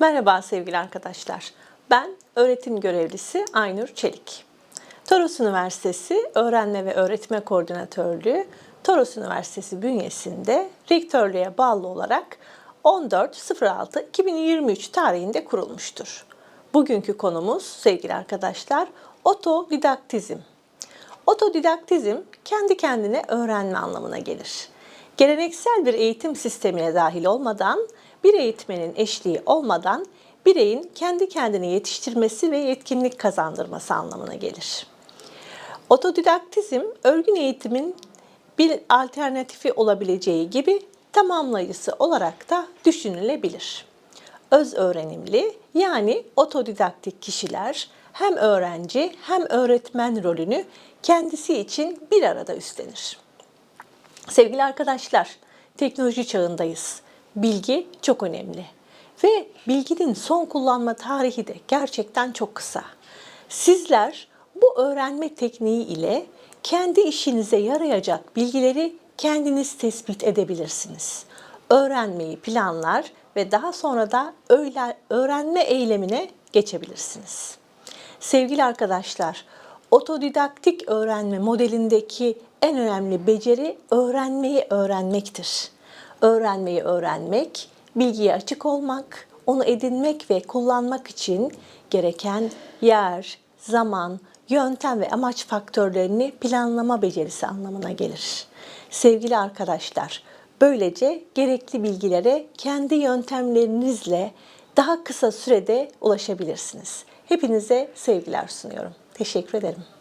Merhaba sevgili arkadaşlar. Ben öğretim görevlisi Aynur Çelik. Toros Üniversitesi Öğrenme ve Öğretme Koordinatörlüğü Toros Üniversitesi bünyesinde rektörlüğe bağlı olarak 14.06.2023 tarihinde kurulmuştur. Bugünkü konumuz sevgili arkadaşlar otodidaktizm. Otodidaktizm kendi kendine öğrenme anlamına gelir. Geleneksel bir eğitim sistemine dahil olmadan, bir eğitmenin eşliği olmadan bireyin kendi kendini yetiştirmesi ve yetkinlik kazandırması anlamına gelir. Otodidaktizm, örgün eğitimin bir alternatifi olabileceği gibi tamamlayıcısı olarak da düşünülebilir. Öz öğrenimli yani otodidaktik kişiler hem öğrenci hem öğretmen rolünü kendisi için bir arada üstlenir. Sevgili arkadaşlar, teknoloji çağındayız. Bilgi çok önemli. Ve bilginin son kullanma tarihi de gerçekten çok kısa. Sizler bu öğrenme tekniği ile kendi işinize yarayacak bilgileri kendiniz tespit edebilirsiniz. Öğrenmeyi planlar ve daha sonra da öyle öğrenme eylemine geçebilirsiniz. Sevgili arkadaşlar, otodidaktik öğrenme modelindeki en önemli beceri öğrenmeyi öğrenmektir. Öğrenmeyi öğrenmek, bilgiye açık olmak, onu edinmek ve kullanmak için gereken yer, zaman, yöntem ve amaç faktörlerini planlama becerisi anlamına gelir. Sevgili arkadaşlar, böylece gerekli bilgilere kendi yöntemlerinizle daha kısa sürede ulaşabilirsiniz. Hepinize sevgiler sunuyorum. Teşekkür ederim.